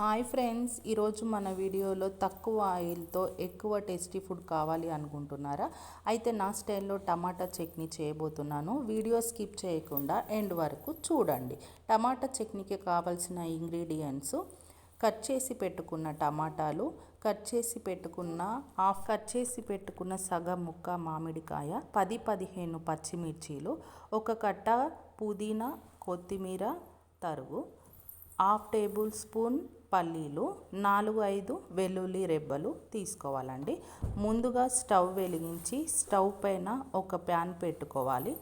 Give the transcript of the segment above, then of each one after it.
Hi friends ఈరోజు మన వీడియోలో తక్కువ ఆయిల్తో ఎక్కువ టేస్టీ ఫుడ్ కావాలి అనుకుంటున్నారా? అయితే నా స్టైల్లో టమాటా చట్నీ చేయబోతున్నాను. వీడియో స్కిప్ చేయకుండా ఎండ్ వరకు చూడండి. టమాటా చట్నీకి కావాల్సిన ఇంగ్రీడియంట్స్ కట్ చేసి పెట్టుకున్న టమాటాలు కట్ చేసి పెట్టుకున్న హాఫ్ కట్ చేసి పెట్టుకున్న సగం ముక్క మామిడికాయ పది పదిహేను పచ్చిమిర్చీలు ఒక కట్ట పుదీనా కొత్తిమీర తరుగు హాఫ్ టేబుల్ స్పూన్ పల్లీలు నాలుగు ఐదు వెల్లుల్లి రెబ్బలు తీసుకోవాలండి. ముందుగా స్టవ్ వెలిగించి స్టవ్ పైన ఒక ప్యాన్ పెట్టుకోవాలి.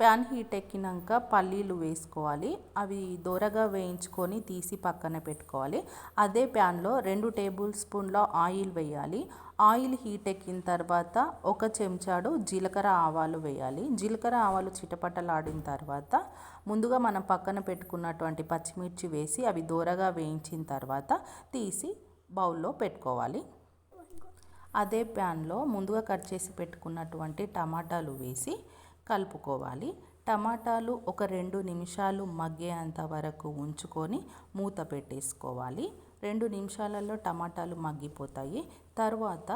ప్యాన్ హీట్ ఎక్కినాక పల్లీలు వేసుకోవాలి. అవి దోరగా వేయించుకొని తీసి పక్కన పెట్టుకోవాలి. అదే ప్యాన్లో రెండు టేబుల్ స్పూన్ల ఆయిల్ వేయాలి. ఆయిల్ హీట్ ఎక్కిన తర్వాత ఒక చెంచాడు జీలకర్ర ఆవాలు వేయాలి. జీలకర్ర ఆవాలు చిటపటలాడిన తర్వాత ముందుగా మనం పక్కన పెట్టుకున్నటువంటి పచ్చిమిర్చి వేసి అవి దూరగా వేయించిన తర్వాత తీసి బౌల్లో పెట్టుకోవాలి. అదే ప్యాన్లో ముందుగా కట్ చేసి పెట్టుకున్నటువంటి టమాటాలు వేసి కలుపుకోవాలి. టమాటాలు ఒక రెండు నిమిషాలు మగ్గేంత వరకు ఉంచుకొని మూత పెట్టేసుకోవాలి. రెండు నిమిషాలలో టమాటాలు మగ్గిపోతాయి. తర్వాత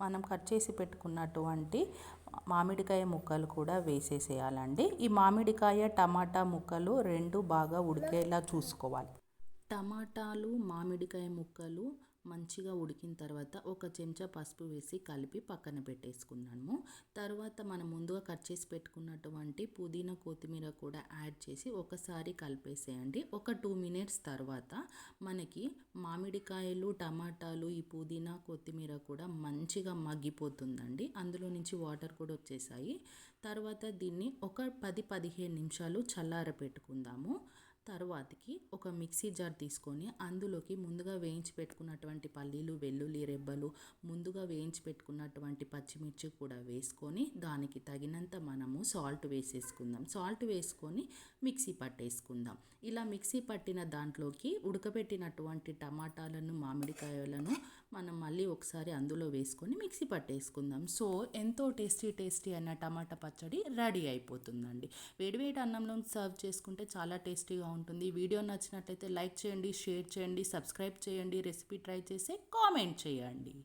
మనం కట్ చేసి పెట్టుకున్నటువంటి మామిడికాయ ముక్కలు కూడా వేసేసేయాలండి. ఈ మామిడికాయ టమాటా ముక్కలు రెండు బాగా ఉడికేలా చూసుకోవాలి. టమాటాలు మామిడికాయ ముక్కలు మంచిగా ఉడికిన తర్వాత ఒక చెంచా పసుపు వేసి కలిపి పక్కన పెట్టేసుకున్నాము. తర్వాత మనం ముందుగా కట్ చేసి పెట్టుకున్నటువంటి పుదీనా కొత్తిమీర కూడా యాడ్ చేసి ఒకసారి కలిపేసేయండి. ఒక టూ మినిట్స్ తర్వాత మనకి మామిడికాయలు టమాటాలు ఈ పుదీనా కొత్తిమీర కూడా మంచిగా మగ్గిపోతుందండి. అందులో నుంచి వాటర్ కూడా వచ్చేసాయి. తర్వాత దీన్ని ఒక పది పదిహేను నిమిషాలు చల్లార పెట్టుకుందాము తర్వాతకి ఒక మిక్సీ జార్ తీసుకొని అందులోకి ముందుగా వేయించి పెట్టుకున్నటువంటి పల్లీలు వెల్లుల్లి రెబ్బలు ముందుగా వేయించి పెట్టుకున్నటువంటి పచ్చిమిర్చి కూడా వేసుకొని దానికి తగినంత మనము సాల్ట్ వేసేసుకుందాం. సాల్ట్ వేసుకొని మిక్సీ పట్టేసుకుందాం. ఇలా మిక్సీ పట్టిన దాంట్లోకి ఉడకబెట్టినటువంటి టమాటాలను మామిడికాయలను మనం మళ్ళీ ఒకసారి అందులో వేసుకొని మిక్సీ పట్టేసుకుందాం. సో ఎంతో టేస్టీ టేస్టీ అయిన టమాటా పచ్చడి రెడీ అయిపోతుందండి. వేడివేడి అన్నంలో సర్వ్ చేసుకుంటే చాలా టేస్టీగా ఉంటుంది వీడియో నచ్చినట్లయితే లైక్ చేయండి షేర్ చేయండి సబ్స్క్రైబ్ చేయండి రెసిపీ ట్రై చేసి కామెంట్ చేయండి.